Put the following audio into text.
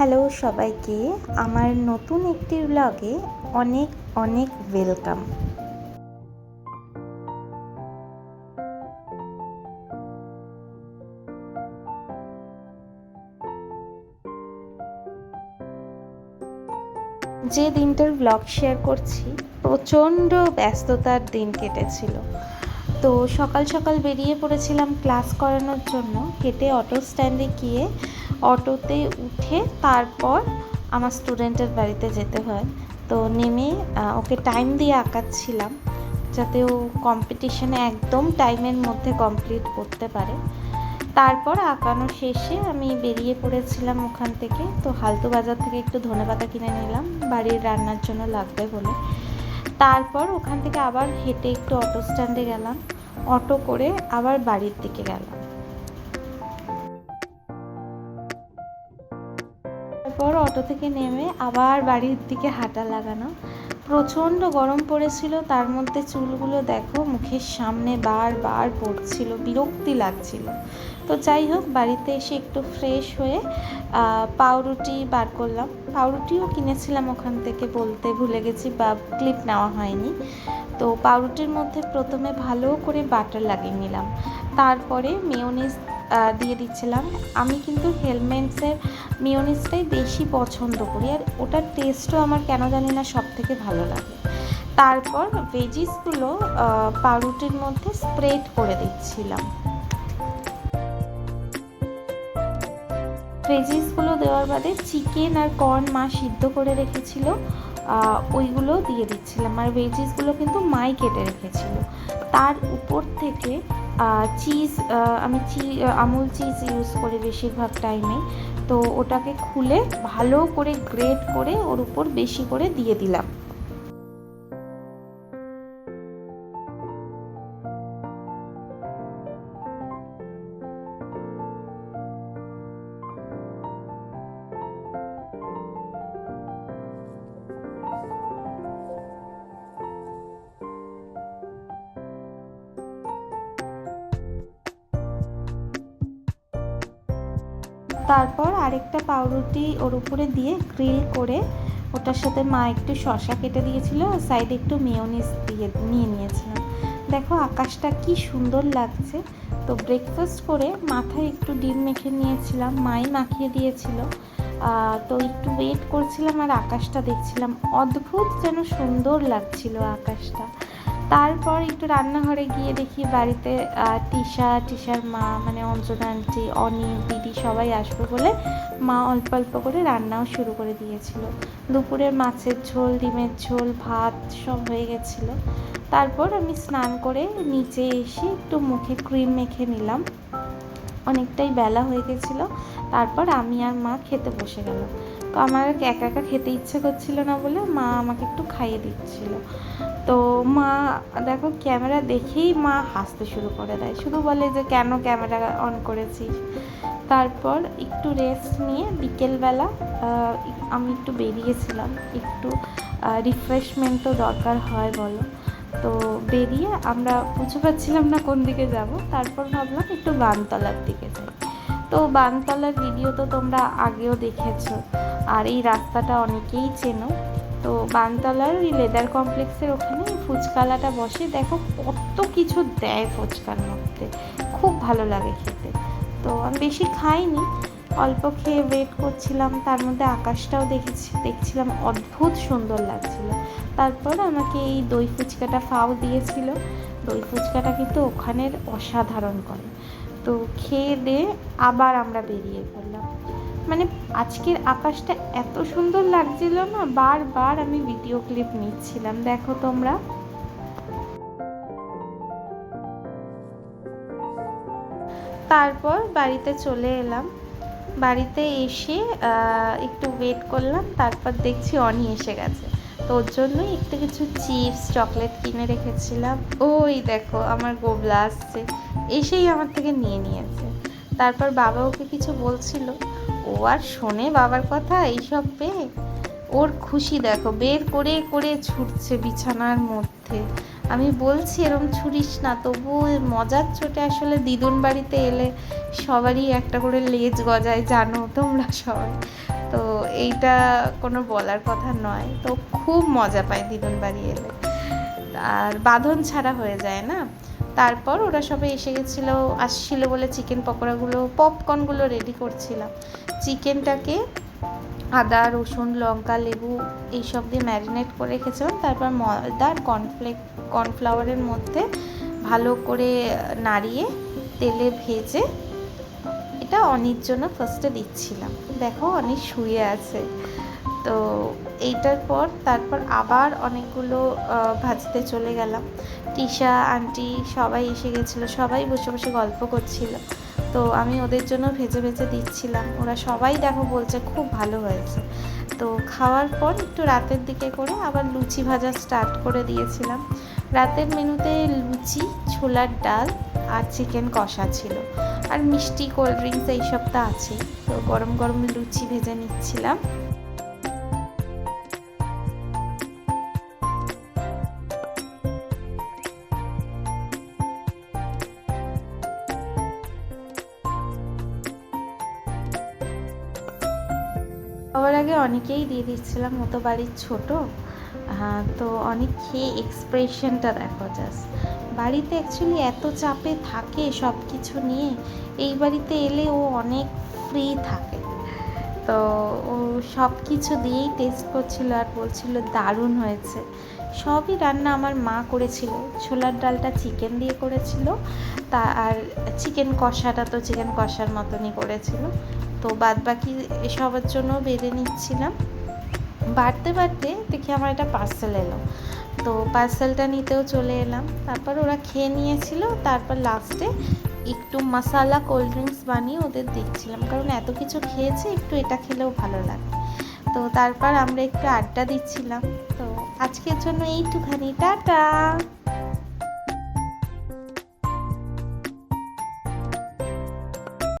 Hello সবাইকে, আমার নতুন একটি ব্লগে অনেক অনেক ওয়েলকাম যে দিনটার ব্লগ শেয়ার করছি, প্রচণ্ড ব্যস্ততার দিন কেটেছিল। তো সকাল সকাল বেরিয়ে পড়েছিলাম ক্লাস করানোর জন্য, হেঁটে অটো স্ট্যান্ডে গিয়ে অটোতে উঠে তারপর আমার স্টুডেন্টের বাড়িতে যেতে হয়। তো নেমে ওকে টাইম দিয়ে আঁকাচ্ছিলাম যাতে ও কম্পিটিশনে একদম টাইমের মধ্যে কমপ্লিট করতে পারে। তারপর আঁকানো শেষে আমি বেরিয়ে পড়েছিলাম ওখান থেকে। তো হালতু বাজার থেকে একটু ধনেপাতা কিনে নিলাম, বাড়ির রান্নার জন্য লাগবে বলে। তারপর ওখান থেকে আবার হেঁটে একটু অটো স্ট্যান্ডে গেলাম। অটো করে আবার বাড়ির দিকে গেলাম। তারপর অটো থেকে নেমে আবার বাড়ির দিকে হাঁটা লাগানো। প্রচণ্ড গরম পড়েছিল, তার মধ্যে চুলগুলো দেখো মুখের সামনে বারবার পড়ছিল, বিরক্তি লাগছিল। তো যাই হোক, বাড়িতে এসে একটু ফ্রেশ হয়ে পাউরুটি বার করলাম। পাউরুটিও কিনেছিলাম ওখান থেকে বলতে ভুলে গেছি বা ক্লিপ নেওয়া হয়নি। তো পাউরুটির মধ্যে প্রথমে ভালো করে বাটার লাগিয়ে নিলাম। তারপরে মেয়োনিজ দিয়ে দিচ্ছিলাম। আমি কিন্তু হেলমেটসের মিওনিসটাই বেশি পছন্দ করি আর ওটার টেস্টও আমার কেন জানি না সব থেকে ভালো লাগে। তারপর ভেজিসগুলো পাউরুটির মধ্যে স্প্রেড করে দিচ্ছিলাম। ভেজিসগুলো দেওয়ার বাদে চিকেন আর কর্ন মা সিদ্ধ করে রেখেছিল ওইগুলো দিয়ে দিচ্ছিলাম। আর ভেজিসগুলো কিন্তু মাই কেটে রেখেছিল। তার উপর থেকে চিজ আমি চি আমুল চিজ ইউজ করি বেশিরভাগ টাইমে তো ওটাকে খুলে ভালো করে গ্রেট করে ওর উপর বেশি করে দিয়ে দিলাম। তারপর আরেকটা পাউরুটি ওর উপরে দিয়ে গ্রিল করে ওটার সাথে মা একটু শশা কেটে দিয়েছিল, আর সাইডে একটু মেয়োনিজ দিয়ে, নিয়ে নিয়েছিলাম। দেখো আকাশটা কি সুন্দর লাগছে। তো ব্রেকফাস্ট করে মাথায় একটু ডিম মেখে নিয়েছিলাম, মাই মাখিয়ে দিয়েছিল। তো একটু ওয়েট করছিলাম আর আকাশটা দেখছিলাম। অদ্ভুত যেন সুন্দর লাগছিল আকাশটা। তারপর একটু রান্নাঘরে গিয়ে দেখি বাড়িতে টিশা টিশার মা মানে অঞ্জনা আন্টি অনি, দিদি সবাই আসবে বলে মা অল্প অল্প করে রান্নাও শুরু করে দিয়েছিল। দুপুরের মাছের ঝোল, ডিমের ঝোল, ভাত সব হয়ে গেছিল। তারপর আমি স্নান করে নিচে এসে একটু মুখে ক্রিম মেখে নিলাম। অনেকটাই বেলা হয়ে গেছিল। তারপর আমি আর মা খেতে বসে গেল। তো আমার একা একা খেতে ইচ্ছে করছিল না বলে মা আমাকে একটু খাইয়ে দিচ্ছিল। তো মা, দেখো ক্যামেরা দেখেই মা হাসতে শুরু করে দেয়। শুধু বলে যে, কেন ক্যামেরা অন করেছিস তারপর একটু রেস্ট নিয়ে বিকেলবেলা আমি একটু বেরিয়েছিলাম। একটু রিফ্রেশমেন্টও দরকার হয় বলো। তো বেরিয়ে আমরা বুঝতে পারছিলাম না কোন দিকে যাব। তারপর ভাবলাম একটু বানতলার দিকে যাই। তো বানতলার ভিডিও তো তোমরা আগেও দেখেছ। আর এই রাস্তাটা অনেকেই চেনো। তো বানতলার ওই লেদার কমপ্লেক্সের ওখানে ফুচকালাটা বসে। দেখো কত কিছু দেয় ফুচকার মধ্যে। খুব ভালো লাগে খেতে। তো আমি বেশি খাইনি, অল্প খেয়ে ওয়েট করছিলাম, তার মধ্যে আকাশটাও দেখেছি, দেখছিলাম অদ্ভুত সুন্দর লাগছিল। তারপর আমাকে এই দই ফুচকাটা ফাও দিয়েছিল। দই ফুচকাটা কিন্তু ওখানের অসাধারণ করে। তো খেয়ে দিয়ে আবার আমরা বেরিয়ে পড়লাম। মানে আজকের আকাশটা এত সুন্দর লাগছিল না? বারবার আমি ভিডিও ক্লিপ নিচ্ছিলাম। দেখো তোমরা। তারপর বাড়িতে চলে এলাম। বাড়িতে এসে একটু ওয়েট করলাম। তারপর দেখছি অনি এসে গেছে। তো ওর জন্যই একটু কিছু চিপস, চকলেট কিনে রেখেছিলাম। ওই দেখো, আমার গোবলা আসছে। এসেই আমার থেকে নিয়ে নিয়েছে। তারপর বাবা ওকে কিছু বলছিল। ও আর শোনে বাবার কথা, এইসব পেয়ে ওর খুশি দেখো, বের করে করে ছুটছে বিছানার মধ্যে। আমি বলছি, এরম ছুরিস না, তবুও মজার চোটে আসলে দিদুন বাড়িতে এলে সবারই একটা করে লেজ গজায়, জানো তোমরা সবাই। তো এইটা কোনো বলার কথা নয়। তো খুব মজা পায় দিদুন বাড়ি এলে। আর বাঁধন ছাড়া হয়ে যায় না? তারপর ওরা সবাই এসে গেছিল, আসছিল বলে চিকেন পকোড়াগুলো পপকর্নগুলো রেডি করছিলাম। চিকেনটাকে আদা, রসুন, লঙ্কা, লেবু এইসব দিয়ে ম্যারিনেট করে রেখেছিলাম। তারপর ময়দা কর্নফ্লেক কর্নফ্লাওয়ারের মধ্যে ভালো করে নাড়িয়ে তেলে ভেজে এটা অনির জন্য ফার্স্টে দিচ্ছিলাম। দেখো অনেক শুয়ে আছে। তো এইটার পর তারপর আবার অনেকগুলো ভাজতে চলে গেলাম। টিশা, আন্টি সবাই এসে গেছিল, সবাই বসে বসে গল্প করছিল। তো আমি ওদের জন্য ভেজে ভেজে দিচ্ছিলাম। ওরা সবাই দেখো বলছে খুব ভালো হয়েছে। তো খাওয়ার পর একটু রাতের দিকে করে আবার লুচি ভাজা স্টার্ট করে দিয়েছিলাম। রাতের মেনুতে লুচি, ছোলার ডাল আর চিকেন কষা ছিল। আর মিষ্টি কোল্ড ড্রিঙ্কস এইসব তো আছেই। তো গরম গরম লুচি ভেজে নিচ্ছিলাম। খাওয়ার আগে অনেকেই দিয়ে দিচ্ছিলাম, ও তো বাড়ির ছোট। হ্যাঁ তো অনেক খেয়ে এক্সপ্রেশনটা দেখো জাস্ট বাড়িতে অ্যাকচুয়ালি এত চাপে থাকে সব কিছু নিয়ে, এই বাড়িতে এলে ও অনেক ফ্রি থাকে। তো ও সব কিছু দিয়েই টেস্ট করছিল আর বলছিল দারুণ হয়েছে। সবই রান্না আমার মা করেছিল। ছোলার ডালটা চিকেন দিয়ে করেছিল। তা আর চিকেন কষাটা তো চিকেন কষার মতনই করেছিল। তো বাদ বাকি সবার জন্য বেড়ে নিচ্ছিলাম। বাড়তে বাড়তে দেখি আমার একটা পার্সেল এলো। তো পার্সেলটা নিতেও চলে এলাম। তারপর ওরা খেয়ে নিয়েছিল। তারপর লাস্টে একটু মশালা কোল্ড ড্রিঙ্কস বানিয়ে ওদের দিচ্ছিলাম কারণ এত কিছু খেয়েছে, একটু এটা খেলেও ভালো লাগে। তো তারপর আমরা একটু আড্ডা দিচ্ছিলাম। তো আজকের জন্য এইটুখানি। টাটা!